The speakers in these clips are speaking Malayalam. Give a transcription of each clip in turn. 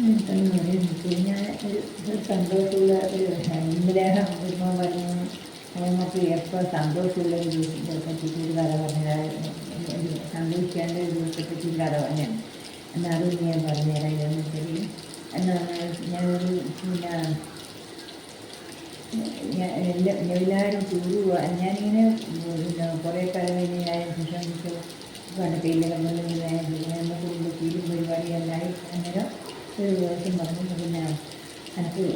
ഞാൻ ഒരു സന്തോഷമുള്ള ഒരു ഇന്നലേഹം വരുമ്പോൾ പറഞ്ഞു നമുക്ക് എപ്പോൾ സന്തോഷമുള്ള ഒരു ദിവസത്തെ പറ്റിയിട്ട് ഒരു കഥ പറഞ്ഞാൽ സന്തോഷിക്കേണ്ട ഒരു ദിവസത്തെ പറ്റി ഒരു കഥ പറഞ്ഞാണ് എന്നാൽ ഞാൻ പറഞ്ഞുതരാം എന്ന് വെച്ചാൽ എന്നാണ് ഞാനൊരു പിന്നെ ഞാൻ എല്ലാ എല്ലാവരും ടൂറ് പോവാൻ ഞാനിങ്ങനെ പിന്നെ കുറേ കാലം കഴിഞ്ഞ് ഞാൻ സുഷമിച്ചു പണ്ടത്തേയില്ല നമ്മൾ കുടുംബത്തിലും പരിപാടിയെല്ലാം അന്നേരം ഒരു ദിവസം പറഞ്ഞു പിന്നെ എനിക്ക്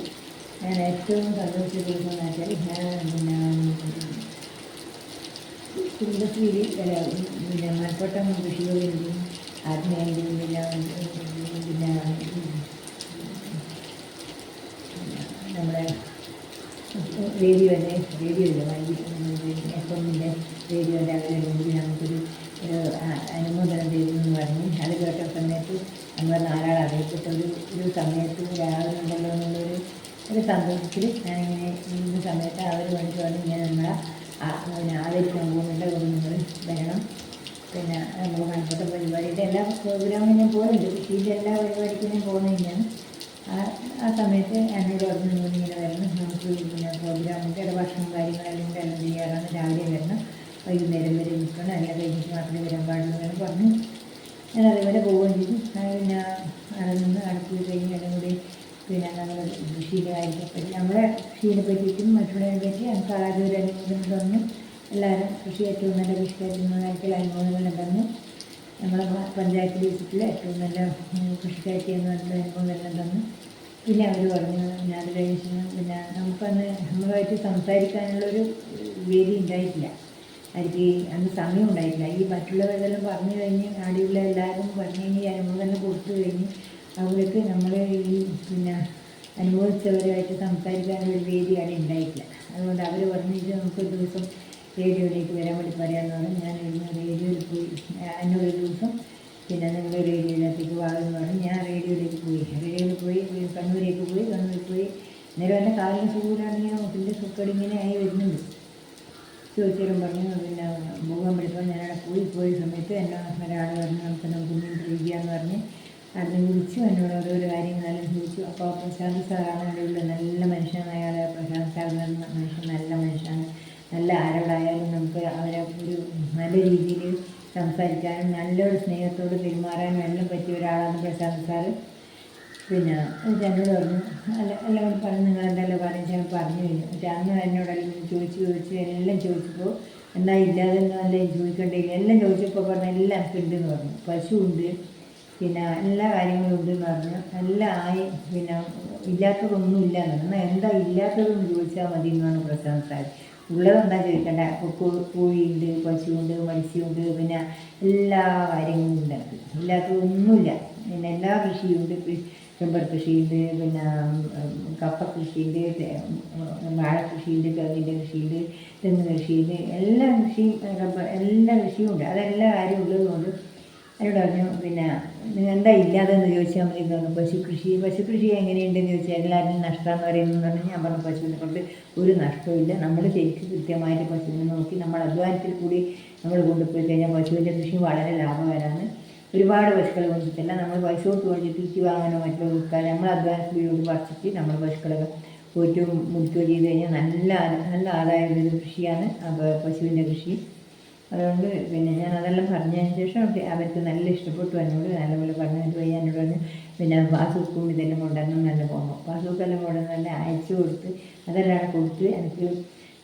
ഞാൻ ഏറ്റവും സന്തോഷിച്ച ദിവസം എന്ന് വെച്ചാൽ ഞാൻ പിന്നെ കുടുംബശ്രീയിൽ പിന്നെ മലപ്പട്ടം കൃഷിയോടും ആത്മീയന്റെയും പിന്നെ പിന്നെ നമ്മുടെ റേഡിയോന്റെ റേഡിയോ ഇല്ല എഫ് എമ്മിന്റെ റേഡിയോന്റെ അവരുടെ നമുക്കൊരു ഒരു ആ- എന്ന് പറഞ്ഞ് അത് കേട്ട സമയത്ത് നമ്മൾ നാലാൾ അറിയിച്ചിട്ട് ഒരു ഒരു സമയത്ത് രാവിലെ ഉണ്ടല്ലോ എന്നുള്ളൊരു ഒരു സന്തോഷത്തിൽ ഞാനിങ്ങനെ ഇന്ന സമയത്ത് അവർ വേണ്ടി വന്ന് ഇങ്ങനെ നമ്മളെ പിന്നെ ആദരിക്കാൻ പോകുന്നുണ്ട് നിങ്ങൾ വരണം. പിന്നെ നമ്മൾ കണപ്പെട്ട പരിപാടിയുടെ എല്ലാ പ്രോഗ്രാമിനും ഞാൻ പോകുന്നുണ്ട് കൃഷിയുടെ എല്ലാ പരിപാടിക്കും ഞാൻ പോകുന്നതന്നെയാണ് ആ ആ സമയത്ത് എന്നോട് പറഞ്ഞു "നിങ്ങൾ ഇങ്ങനെ വരണം. നമുക്ക് പിന്നെ പ്രോഗ്രാമിന്റെ ഭക്ഷണം കാര്യങ്ങളെല്ലാം എല്ലാം ചെയ്യാറാണ്. രാവിലെ വരണം. വൈകുന്നേരം വരെ നിൽക്കണം. എല്ലാം കഴിഞ്ഞിട്ട് മാത്രമേ വരാൻ പാടുള്ളൂ എന്ന് പറഞ്ഞു ഞാൻ അതേപോലെ പോവുകയും ചെയ്തു. പിന്നെ അവിടെ നിന്ന് അടുത്ത് കഴിഞ്ഞ് എല്ലാം കൂടി പിന്നെ നമ്മൾ കാര്യത്തെപ്പറ്റി നമ്മുടെ കൃഷിയെ പറ്റിയിട്ടും മറ്റുള്ളതിനെ പറ്റി എനിക്ക് ആദ്യം അനുഭവങ്ങളൊന്നും എല്ലാവരും കൃഷി ഏറ്റവും നല്ല അനുമോദനം തന്നു നമ്മളെ പഞ്ചായത്ത് ഡിസ്ട്രിക്റ്റിൽ ഏറ്റവും നല്ല കൃഷിക്കാരി എന്ന് പറഞ്ഞ അനുമോദനം തന്നു പിന്നെ അവർ പറഞ്ഞു പിന്നെ അത് കഴിഞ്ഞ പിന്നെ നമുക്കന്ന് നമ്മളുമായിട്ട് സംസാരിക്കാനുള്ളൊരു വേദി ഉണ്ടായിട്ടില്ല. എനിക്ക് അന്ന് സമയം ഉണ്ടായിട്ടില്ല ഈ മറ്റുള്ളവരെല്ലാം പറഞ്ഞു കഴിഞ്ഞ് ആടിയുള്ള എല്ലാവരും പറഞ്ഞു കഴിഞ്ഞ് ഈ അനുഭവമെല്ലാം കൊടുത്തു കഴിഞ്ഞ് അവർക്ക് നമ്മൾ ഈ പിന്നെ അനുഭവിച്ചവരുമായിട്ട് സംസാരിക്കാനുള്ള ഒരു വേദി അവിടെ ഉണ്ടായിട്ടില്ല. അതുകൊണ്ട് അവർ പറഞ്ഞിട്ട് നമുക്ക് ഒരു ദിവസം റേഡിയോയിലേക്ക് വരാൻ വേണ്ടി പറയാമെന്ന് പറഞ്ഞു ഞാൻ ഇന്ന് റേഡിയോയിൽ പോയി എന്നൊരു ദിവസം പിന്നെ നിങ്ങൾ റേഡിയോയിലേക്ക് വാങ്ങുമെന്ന് പറഞ്ഞു ഞാൻ റേഡിയോയിലേക്ക് പോയി. റേഡിയോയിൽ പോയി കണ്ണൂരേക്ക് പോയി കണ്ണൂരിൽ പോയി. നേരെ എന്റെ കാലിന് സുഖമില്ലാണെങ്കിൽ മുട്ടിന്റെ സുക്കടിങ്ങനെ ആയി വരുന്നുണ്ട്. ചോദിച്ചാലും പറഞ്ഞു പിന്നെ മുഖം പിടിക്കുമ്പോൾ ഞാൻ അവിടെ പോയി പോയ സമയത്ത് എന്നെ ഒരാൾ പറഞ്ഞു നമുക്ക് നമുക്ക് മീൻ ചെയ്യാന്ന് പറഞ്ഞ് അതിനെ വിളിച്ചു എന്നോട് ഓരോരോ കാര്യങ്ങളെല്ലാം ചോദിച്ചു. അപ്പോൾ പ്രശാന്ത് സാറാണ് അവിടെയുള്ള നല്ല മനുഷ്യനാണ് അയാൾ പ്രശാന്ത് സാർ എന്ന് മനുഷ്യൻ നല്ല മനുഷ്യനാണ്. നല്ല ആരോടായാലും നമുക്ക് അവരെ ഒരു നല്ല രീതിയിൽ സംസാരിക്കാനും നല്ലൊരു സ്നേഹത്തോട് പെരുമാറാനും എല്ലാം പറ്റിയ ഒരാളാണ് പ്രശാന്ത് സാറ്. പിന്നെ എന്നോട് പറഞ്ഞു? അല്ല എല്ലാവരും പറഞ്ഞു നിങ്ങൾ എന്തെല്ലാം പറഞ്ഞു ഞാൻ പറഞ്ഞു കഴിഞ്ഞു. പക്ഷെ അന്ന് എന്നോടെല്ലാം ചോദിച്ച് ചോദിച്ച് എല്ലാം ചോദിച്ചപ്പോൾ എന്നാൽ ഇല്ലാതെ എല്ലാം ചോദിക്കണ്ടില്ല എല്ലാം ചോദിച്ചപ്പോൾ പറഞ്ഞു എല്ലാം ഉണ്ടെന്ന് പറഞ്ഞു. പശു ഉണ്ട് പിന്നെ എല്ലാ കാര്യങ്ങളും ഉണ്ടെന്ന് പറഞ്ഞു. എല്ലാം ആയി പിന്നെ ഇല്ലാത്തതൊന്നും ഇല്ല എന്നാൽ എന്താ ഇല്ലാത്തതെന്ന് ചോദിച്ചാൽ മതി എന്നാണ് പ്രശാന്ത് സാർ ഉള്ളതെന്താ ചോദിക്കണ്ട? കോഴിയുണ്ട് പശുവുണ്ട് മത്സ്യമുണ്ട് പിന്നെ എല്ലാ കാര്യങ്ങളും ഉണ്ട് ഇല്ലാത്തതൊന്നുമില്ല. പിന്നെ എല്ലാ കൃഷിയുണ്ട് കൃഷിയുണ്ട് പിന്നെ കപ്പ ഉം, വാഴ കൃഷിയുണ്ട് തെങ്ങിന്റെ കൃഷിയുണ്ട് തെങ്ങ് കൃഷിയുണ്ട് എല്ലാ കൃഷിയും എല്ലാ കൃഷിയും ഉണ്ട്. അതെല്ലാ കാര്യം ഉള്ളതുകൊണ്ട് എന്നോട് പറഞ്ഞു പിന്നെ നിങ്ങൾ എന്താ ഇല്ലാതെന്ന് ചോദിച്ചാൽ മതി. പറഞ്ഞു പശു കൃഷി പശു കൃഷി എങ്ങനെയുണ്ടെന്ന് ചോദിച്ചാൽ എല്ലാവരും നഷ്ടമെന്ന് പറയുന്നത് പറഞ്ഞു ഞാൻ പറഞ്ഞു പശുവിനെ കൊണ്ട് ഒരു നഷ്ടമില്ല നമ്മൾ ശരിക്കും കൃത്യമായിട്ട് പശുവിനെ നോക്കി നമ്മൾ അധ്വാനത്തിൽ കൂടി നമ്മൾ കൊണ്ടുപോയി കഴിഞ്ഞാൽ പശുവിന്റെ കൃഷി വളരെ ലാഭകരമാണ്. ഒരുപാട് പശുക്കളെ കൊണ്ടിട്ടില്ല നമ്മൾ പൈസ കൊടുത്ത് കൊണ്ട് തീറ്റി വാങ്ങാനോ മറ്റോ കൊടുക്കാൻ നമ്മൾ അഡ്വാൻസ് അധ്വാനത്തിലൂടെ പറിച്ചിട്ട് നമ്മൾ പശുക്കളൊക്കെ പോയിട്ട് മുടിക്കുകയോ ചെയ്ത് കഴിഞ്ഞാൽ നല്ല നല്ല ആദായമുള്ളൊരു കൃഷിയാണ് പശുവിന്റെ കൃഷി. അതുകൊണ്ട് പിന്നെ ഞാൻ അതെല്ലാം പറഞ്ഞതിന് ശേഷം അവർക്ക് നല്ല ഇഷ്ടപ്പെട്ടു എന്നോട് നല്ലപോലെ പറഞ്ഞിട്ട് പോയി എന്നോട് പറഞ്ഞു പിന്നെ പാസ്ബുക്കും ഇതെല്ലാം കൊണ്ടുവരണം നല്ല പോകുമ്പോൾ പാസ്ബുക്കെല്ലാം കൊണ്ടുവന്ന് നല്ല അയച്ചു കൊടുത്ത് അതെല്ലാം കൊടുത്ത് എനിക്ക്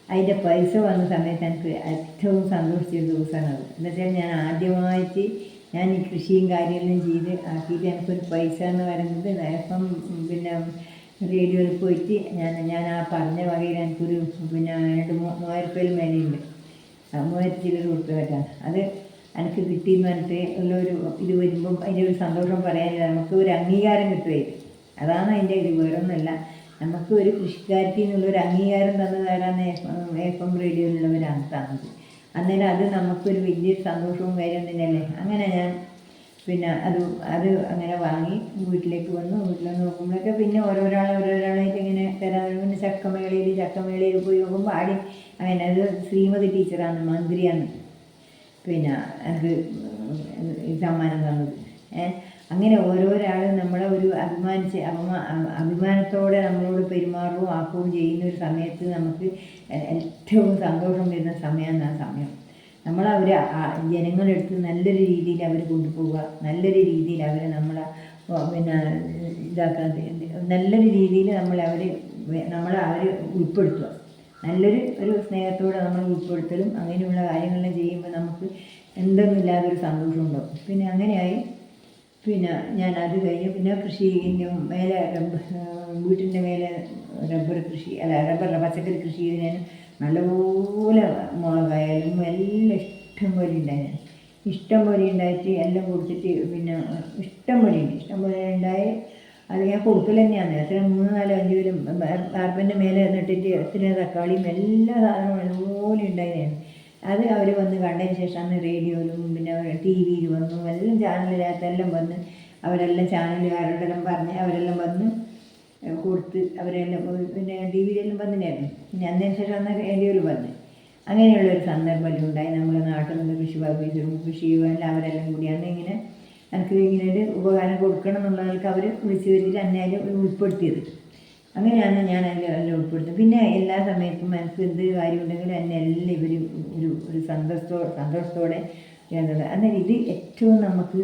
അതിന്റെ പൈസ വന്ന സമയത്ത് എനിക്ക് ഏറ്റവും സന്തോഷിച്ചൊരു അത്. എന്നുവെച്ചാൽ ഞാൻ ആദ്യമായിട്ട് ഞാൻ ഈ കൃഷിയും കാര്യമെല്ലാം ചെയ്ത് ആക്കിയിട്ട് എനിക്കൊരു പൈസ എന്ന് പറയുന്നത് ഇപ്പം പിന്നെ റേഡിയോയിൽ പോയിട്ട് ഞാൻ ഞാൻ ആ പറഞ്ഞ വകയിൽ എനിക്കൊരു പിന്നെ രണ്ട് മൂവായിരം രൂപയിൽ മേലെയുണ്ട് മൂവായിരത്തി ഇരുപത് കൊടുത്തു കേട്ടാ അത് എനിക്ക് കിട്ടിയെന്ന് പറഞ്ഞിട്ട് ഉള്ളൊരു ഇത് വരുമ്പം അതിന്റെ ഒരു സന്തോഷം പറയാനില്ല നമുക്ക് ഒരു അംഗീകാരം കിട്ടുമായിരുന്നു അതാണ് അതിന്റെ ഇത് വേറൊന്നുമല്ല നമുക്ക് ഒരു കൃഷിക്കാരിക്ക് നിന്നുള്ളൊരു അംഗീകാരം തന്നതാരാണ് എഫ് എം റേഡിയോയിലുള്ളവരാണ് തന്നത് അന്നേരം അത് നമുക്കൊരു വലിയ സന്തോഷവും കാര്യം അങ്ങനെ ഞാൻ പിന്നെ അത് അത് അങ്ങനെ വാങ്ങി വീട്ടിലേക്ക് വന്നു. വീട്ടിൽ നോക്കുമ്പോഴൊക്കെ പിന്നെ ഓരോരാളെ ഓരോരാളായിട്ട് ഇങ്ങനെ തരാൻ പിന്നെ ചക്കമേളയിൽ ചക്കമേളയിൽ പോയി നോക്കുമ്പോൾ ആടി അങ്ങനെ അത് ശ്രീമതി ടീച്ചറാണ് മന്ത്രിയാണ്. പിന്നെ എനിക്ക് സമ്മാനം തന്നത്. ഏ? അങ്ങനെ ഓരോരാളും നമ്മളെ ഒരു അഭിമാനിച്ച് അപമാ അഭിമാനത്തോടെ നമ്മളോട് പെരുമാറുകയും ആക്കുകയും ചെയ്യുന്ന ഒരു സമയത്ത് നമുക്ക് ഏറ്റവും സന്തോഷം വരുന്ന സമയമാണ് ആ സമയം. നമ്മളവരെ ജനങ്ങളെടുത്ത് നല്ലൊരു രീതിയിൽ അവർ കൊണ്ടുപോവുക നല്ലൊരു രീതിയിൽ അവരെ നമ്മളെ പിന്നെ ഇതാക്കാൻ നല്ലൊരു രീതിയിൽ നമ്മൾ നമ്മളെ അവരെ ഉൾപ്പെടുത്തുക. നല്ലൊരു ഒരു സ്നേഹത്തോടെ നമ്മൾ ഉൾപ്പെടുത്തലും അങ്ങനെയുള്ള കാര്യങ്ങളെല്ലാം ചെയ്യുമ്പോൾ നമുക്ക് എന്തെന്നില്ലാതെ ഒരു സന്തോഷം പിന്നെ അങ്ങനെയായി പിന്നെ ഞാൻ അത് കഴിഞ്ഞ് പിന്നെ കൃഷി മേലെ റബ്ബർ വീട്ടിന്റെ മേലെ റബ്ബർ കൃഷി അല്ല റബ്ബർ പച്ചക്കറി കൃഷി ചെയ്ത് ഞാൻ നല്ലപോലെ മുളകായാലും എല്ലാം ഇഷ്ടം പോലെ ഉണ്ടായി ഇഷ്ടം പോലെ ഉണ്ടായിട്ട് എല്ലാം കൊടുത്തിട്ട് പിന്നെ ഇഷ്ടം പോലെ ഉണ്ട്. ഇഷ്ടം പോലെ ഉണ്ടായി. അത് ഞാൻ കൊടുക്കൽ തന്നെയാണ്. എത്ര മൂന്ന് നാല് അഞ്ച് പേരും കാർപ്പന്റെ മേലെ നട്ടിട്ട് എത്ര തക്കാളിയും എല്ലാ സാധനവും നല്ലപോലെ ഉണ്ടായതാണ് അത് അവർ വന്ന് കണ്ടതിന് ശേഷമാണ് റേഡിയോയിലും പിന്നെ ടി വിയിൽ വന്നു. എല്ലാം ചാനലിനകത്തെല്ലാം വന്ന് അവരെല്ലാം ചാനലുകാരോടെല്ലാം പറഞ്ഞ് അവരെല്ലാം വന്ന് കൊടുത്ത് അവരെല്ലാം പിന്നെ ടി വിയിലെല്ലാം വന്നിട്ടായിരുന്നു പിന്നെ അതിന് ശേഷം അന്ന് റേഡിയോയിൽ വന്ന്. അങ്ങനെയുള്ള ഒരു സന്ദർഭം ഉണ്ടായി നമ്മുടെ നാട്ടിൽ നിന്ന് കൃഷി ഓഫീസറും കൃഷി എല്ലാം അവരെല്ലാം കൂടിയാണ് ഇങ്ങനെ എനിക്ക് ഇങ്ങനെ ഒരു ഉപകാരം കൊടുക്കണം എന്നുള്ളവർക്ക് അവർ വിളിച്ച് വരുത്തിയിട്ട് അന്നേരം ഉൾപ്പെടുത്തിയത്. അങ്ങനെയാണ് ഞാൻ അതിൽ എല്ലാം ഉൾപ്പെടുത്തുന്നത്. പിന്നെ എല്ലാ സമയത്തും എനിക്ക് എന്ത് കാര്യം ഉണ്ടെങ്കിലും എന്നെ എല്ലാം ഇവർ ഒരു ഒരു സന്തോഷത്തോ സന്തോഷത്തോടെ ചെയ്യുന്നത് അന്നേരം ഇത് ഏറ്റവും നമുക്ക്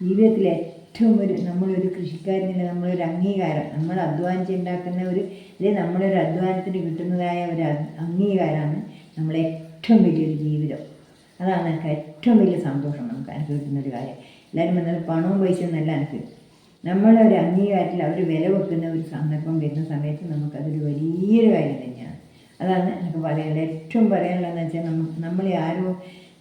ജീവിതത്തിൽ ഏറ്റവും ഒരു നമ്മളൊരു കൃഷിക്കാരനില്ല നമ്മളൊരു അംഗീകാരം. നമ്മൾ അധ്വാനിച്ചുണ്ടാക്കുന്ന ഒരു ഇത് നമ്മളൊരു അധ്വാനത്തിന് കിട്ടുന്നതായ ഒരു അംഗീകാരമാണ് നമ്മളെ ഏറ്റവും വലിയൊരു ജീവിതം. അതാണ് എനിക്ക് ഏറ്റവും വലിയ സന്തോഷം നമുക്ക് അനുഭവിക്കുന്ന ഒരു കാര്യം. എല്ലാവരും വന്നാൽ പണവും പൈസ ഒന്നല്ല എനിക്ക് നമ്മളെ ഒരു അംഗീകാരത്തിൽ അവർ വില വെക്കുന്ന ഒരു സന്ദർഭം വരുന്ന സമയത്ത് നമുക്കതൊരു വലിയൊരു കാര്യം തന്നെയാണ്. അതാണ് എനിക്ക് പറയാനുള്ളത്. ഏറ്റവും പറയാനുള്ളതെന്ന് വെച്ചാൽ നമ്മ നമ്മളെ ആരോ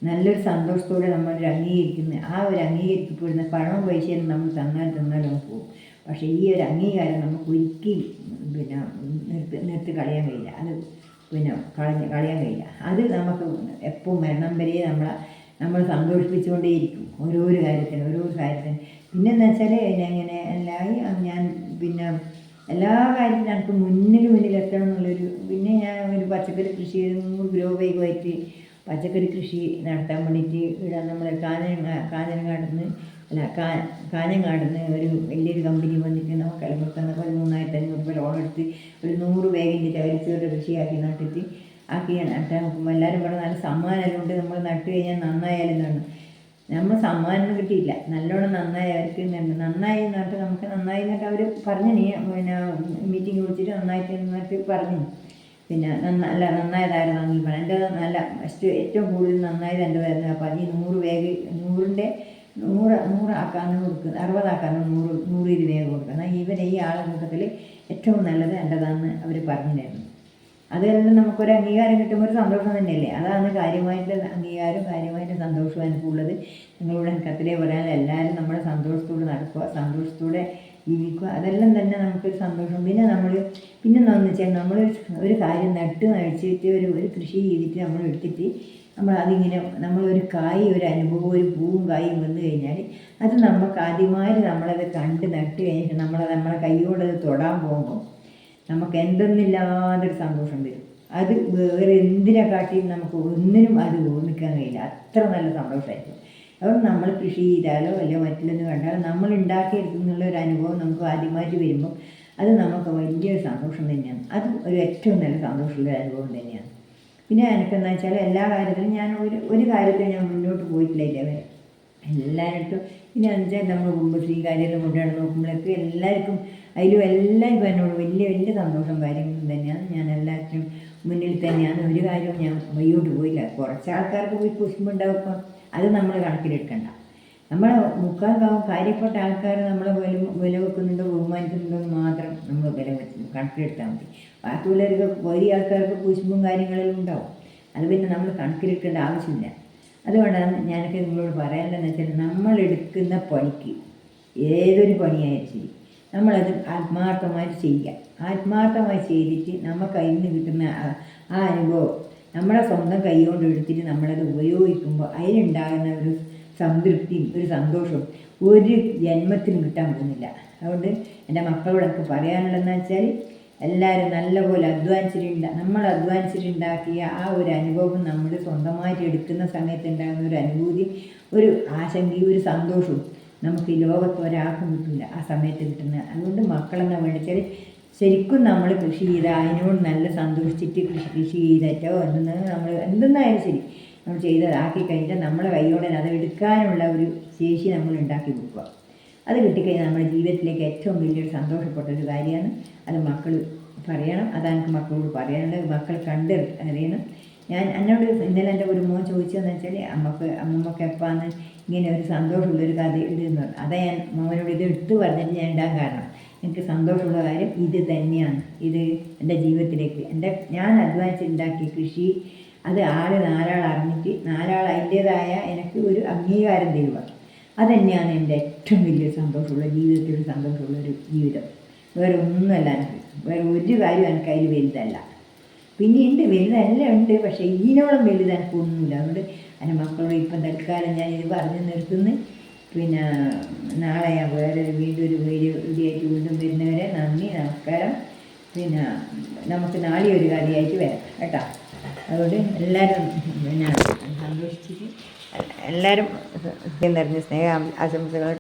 നല്ലൊരു സന്തോഷത്തോടെ നമ്മളൊരു അംഗീകരിക്കുന്ന ആ ഒരു അംഗീകരിക്കപ്പെടുന്ന പണവും പൈസയും നമ്മൾ തന്നാൽ നമുക്ക് പോകും പക്ഷേ ഈ ഒരു അംഗീകാരം നമുക്ക് ഒരിക്കലും പിന്നെ നിർത്തി നിർത്തി കളയാൻ കഴിയില്ല. അത് പിന്നെ കളഞ്ഞ് കളയാൻ കഴിയില്ല. അത് നമുക്ക് എപ്പോൾ മരണം വരെ നമ്മളെ നമ്മൾ സന്തോഷിപ്പിച്ചുകൊണ്ടേയിരിക്കും. ഓരോരോ കാര്യത്തിന് ഓരോ കാര്യത്തിന്. പിന്നെന്ന് വെച്ചാൽ ഇങ്ങനെ എല്ലായി ഞാൻ പിന്നെ എല്ലാ കാര്യത്തിലും എനിക്ക് മുന്നിൽ മുന്നിൽ എത്തണം എന്നുള്ളൊരു പിന്നെ ഞാൻ ഒരു പച്ചക്കറി കൃഷി ഗ്രോ ബൈക്കുമായിട്ട് പച്ചക്കറി കൃഷി നടത്താൻ വേണ്ടിയിട്ട് ഇവിടെ നമ്മൾ കാഞ്ഞ കാഞ്ഞങ്ങാട് നിന്ന് അല്ല കാ കാഞ്ഞങ്ങാട് നിന്ന് ഒരു വലിയൊരു കമ്പനി വന്നിട്ട് നമുക്ക് അലമ്പുറത്ത് ഒരു മൂന്നായിരത്തി അഞ്ഞൂറ് രൂപ ലോൺ എടുത്ത് ഒരു നൂറ് ബാഗിന്റെ ചെറിയ കൃഷിയാക്കി നട്ടിട്ട് ആക്കി നട്ടാൽ എല്ലാവരും ഇവിടെ നല്ല സമ്മാനം ഉണ്ട് നമ്മൾ നട്ട് കഴിഞ്ഞാൽ നന്നായാലും എന്നാണ്. നമ്മൾ സമ്മാനം കിട്ടിയില്ല. നല്ലോണം നന്നായി അവർക്ക് നന്നായി എന്നിട്ട് നമുക്ക് നന്നായി എന്നിട്ട് അവർ പറഞ്ഞു. നീ പിന്നെ മീറ്റിംഗ് വിളിച്ചിട്ട് നന്നായിട്ട് എന്നിട്ട് പറഞ്ഞു. പിന്നെ നന്ന അല്ല നന്നായതായിരുന്നു അങ്ങനെ പറഞ്ഞു എന്റെ നല്ല ഫസ്റ്റ് ഏറ്റവും കൂടുതൽ നന്നായത് എന്റെതായിരുന്നു അപ്പോൾ ഈ നൂറ് വേഗ് നൂറിന്റെ നൂറ് നൂറാക്കാന്ന് കൊടുക്കുന്നത് അറുപതാക്കാന്ന് നൂറ് നൂറ് ഇരുപത് കൊടുക്കുക എന്നാൽ ഇവരെ ഈ ആളെ കൂട്ടത്തിൽ ഏറ്റവും നല്ലത് എന്റെതാണെന്ന് അവർ പറഞ്ഞിരുന്നു. അതെല്ലാം നമുക്കൊരു അംഗീകാരം കിട്ടുമ്പോൾ ഒരു സന്തോഷം തന്നെയല്ലേ? അതാണ് കാര്യമായിട്ട് അംഗീകാരം കാര്യമായിട്ട് സന്തോഷവും എനിക്കുള്ളത് നിങ്ങളോട് അത്രേ പറയാൻ എല്ലാവരും നമ്മുടെ സന്തോഷത്തോടെ നടക്കുക സന്തോഷത്തോടെ ജീവിക്കുക. അതെല്ലാം തന്നെ നമുക്കൊരു സന്തോഷം. പിന്നെ നമ്മൾ പിന്നെ എന്താണെന്ന് വെച്ചാൽ നമ്മൾ ഒരു കാര്യം നട്ട് നഴിച്ചിട്ട് ഒരു ഒരു കൃഷി ചെയ്തിട്ട് നമ്മൾ എടുത്തിട്ട് നമ്മൾ അതിങ്ങനെ നമ്മളൊരു കായ് ഒരു അനുഭവം ഒരു പൂവും കായും വന്നു കഴിഞ്ഞാൽ അത് നമുക്ക് ആദ്യമായിട്ട് നമ്മളത് കണ്ട് നട്ട് കഴിഞ്ഞിട്ട് നമ്മളത് നമ്മളെ കൈയോടത് തൊടാൻ പോകുമ്പോൾ നമുക്ക് എന്തെന്നില്ലാതൊരു സന്തോഷം വരും. അത് വേറെ എന്തിനെ കാട്ടിയും നമുക്ക് ഒന്നിനും അത് ഓർമ്മിക്കാൻ കഴിയില്ല. അത്ര നല്ല സന്തോഷമായിരിക്കും. അപ്പം നമ്മൾ കൃഷി ചെയ്താലോ അല്ലോ മറ്റിലൊന്നും കണ്ടാലോ നമ്മൾ ഉണ്ടാക്കിയെടുക്കുന്നുള്ള ഒരു അനുഭവം നമുക്ക് ആദ്യമായിട്ട് വരുമ്പോൾ അത് നമുക്ക് വലിയൊരു സന്തോഷം തന്നെയാണ്. അത് ഒരു ഏറ്റവും നല്ല സന്തോഷമുള്ള അനുഭവം തന്നെയാണ്. പിന്നെ എനിക്കെന്താ വെച്ചാൽ എല്ലാ കാര്യത്തിലും ഞാൻ ഒരു ഒരു കാര്യത്തിൽ ഞാൻ മുന്നോട്ട് പോയിട്ടില്ല ഇതേവരെ. എല്ലായിടത്തും പിന്നെ വെച്ചാൽ നമ്മൾ കുടുംബശ്രീ കാര്യങ്ങൾ കൊണ്ടുവന്ന് നോക്കുമ്പോഴേക്കും എല്ലാവർക്കും അതിലും എല്ലാം ഇപ്പം എന്നോട് വലിയ വലിയ സന്തോഷം കാര്യങ്ങളും തന്നെയാണ്. ഞാൻ എല്ലാത്തിനും മുന്നിൽ തന്നെയാണ്. ഒരു കാര്യവും ഞാൻ വയ്യോട്ട് പോയില്ല. കുറച്ച് ആൾക്കാർക്ക് പോയി കുശുമ്പുണ്ടാവും അത് നമ്മൾ കണക്കിലെടുക്കണ്ട. നമ്മൾ മുക്കാൽ ഭാഗം കാര്യപ്പെട്ട ആൾക്കാർ നമ്മളെ വില വില വെക്കുന്നുണ്ടോ ബഹുമാനിക്കുന്നുണ്ടോ എന്ന് മാത്രം നമ്മൾ വില കണക്കിലെടുത്താൽ മതി. ബാക്കിയുള്ളവർക്ക് വലിയ ആൾക്കാർക്ക് പുഷ്പം കാര്യങ്ങളെല്ലാം ഉണ്ടാവും. അത് പിന്നെ നമ്മൾ കണക്കിലെടുക്കേണ്ട ആവശ്യമില്ല. അതുകൊണ്ടാണ് ഞാനൊക്കെ നിങ്ങളോട് പറയാനുള്ളതെന്ന് വെച്ചാൽ നമ്മളെടുക്കുന്ന പണിക്ക് ഏതൊരു പണിയായാലും ശരി നമ്മളത് ആത്മാർത്ഥമായി ചെയ്യുക. ആത്മാർത്ഥമായി ചെയ്തിട്ട് നമുക്ക് അതിൽ നിന്ന് കിട്ടുന്ന ആ- അനുഭവം നമ്മുടെ സ്വന്തം കൈ കൊണ്ട് എടുത്തിട്ട് നമ്മളത് ഉപയോഗിക്കുമ്പോൾ അതിലുണ്ടാകുന്ന ഒരു സംതൃപ്തിയും ഒരു സന്തോഷവും ഒരു ജന്മത്തിനും കിട്ടാൻ പോകുന്നില്ല. അതുകൊണ്ട് എന്റെ മക്കളോടൊക്കെ പറയാനുള്ളതെന്ന് വെച്ചാൽ എല്ലാവരും നല്ലപോലെ അധ്വാനിച്ചിട്ടുണ്ട നമ്മൾ അധ്വാനിച്ചിട്ടുണ്ടാക്കിയ ആ ഒരു അനുഭവം നമ്മൾ സ്വന്തമായിട്ട് എടുക്കുന്ന സമയത്ത് ഉണ്ടാകുന്ന ഒരു അനുഭൂതി ഒരു ആശങ്കയും ഒരു സന്തോഷവും നമുക്ക് ഈ ലോകത്ത് ഒരാൾക്കും കിട്ടില്ല ആ സമയത്ത് കിട്ടുന്നത് അതുകൊണ്ട് മക്കളെന്നാ വേണ്ടിച്ചാൽ ശരിക്കും നമ്മൾ കൃഷി ചെയ്ത അതിനോട് നല്ല സന്തോഷിച്ചിട്ട് കൃഷി കൃഷി ചെയ്തിട്ടോ? എന്തെന്ന് നമ്മൾ എന്തെന്നായാലും ശരി. നമ്മൾ ചെയ്തതാക്കി കഴിഞ്ഞാൽ നമ്മളെ കൈയോടെ അത് എടുക്കാനുള്ള ഒരു ശേഷി നമ്മൾ ഉണ്ടാക്കി കൊടുക്കുക. അത് കിട്ടിക്കഴിഞ്ഞാൽ നമ്മുടെ ജീവിതത്തിലേക്ക് ഏറ്റവും വലിയൊരു സന്തോഷപ്പെട്ട ഒരു കാര്യമാണ്. അത് മക്കൾ പറയണം. അതെനിക്ക് മക്കളോട് പറയാനുള്ളത്. മക്കൾ കണ്ട് അറിയണം. ഞാൻ എന്നോട് ഇന്നലെ എന്റെ ഒരു മോൻ ചോദിച്ചതെന്ന് വെച്ചാൽ അമ്മയ്ക്ക് അമ്മമ്മക്ക് എപ്പാന്ന്? ഇങ്ങനെ ഒരു സന്തോഷമുള്ളൊരു കഥ ഇടുന്നു അതാ ഞാൻ മോനോട് ഇത് എടുത്തു പറഞ്ഞിട്ട് ഞാൻ ഇടാൻ കാരണം. എനിക്ക് സന്തോഷമുള്ള കാര്യം ഇത് തന്നെയാണ്. ഇത് എന്റെ ജീവിതത്തിലേക്ക്. എന്റെ ഞാൻ അധ്വാനിച്ചുണ്ടാക്കിയ കൃഷി അത് ആൾ നാലാൾ അറിഞ്ഞിട്ട് നാലാൾ അതിന്റേതായ എനിക്ക് ഒരു അംഗീകാരം തരുക അതന്നെയാണ് എന്റെ ഏറ്റവും വലിയ സന്തോഷമുള്ള ജീവിതത്തിൽ സന്തോഷമുള്ള ഒരു ജീവിതം. വേറെ ഒന്നുമല്ല എനിക്ക്. വേറെ ഒരു കാര്യം എനിക്ക് അതിൽ വലുതല്ല. പിന്നെ ഉണ്ട് വലുതല്ല ഉണ്ട് പക്ഷേ ഇതിനോളം വലുത് എനിക്കൊന്നുമില്ല. അതുകൊണ്ട് എന്റെ മക്കളോട് ഇപ്പം തൽക്കാലം ഞാൻ ഇത് പറഞ്ഞു നിർത്തുന്നു. പിന്നെ നാളെ ഞാൻ വേറെ വീണ്ടും ഒരു വീട് ഇടിയായിട്ട് വീണ്ടും വരുന്നവരെ നന്ദി നമസ്കാരം. പിന്നെ നമുക്ക് നാളെ ഒരു കഥയായിട്ട് വരാം കേട്ടോ. അതുകൊണ്ട് എല്ലാവരും പിന്നെ സന്തോഷിച്ചിട്ട് എല്ലാവരും നിറഞ്ഞ സ്നേഹ ആശംസകൾ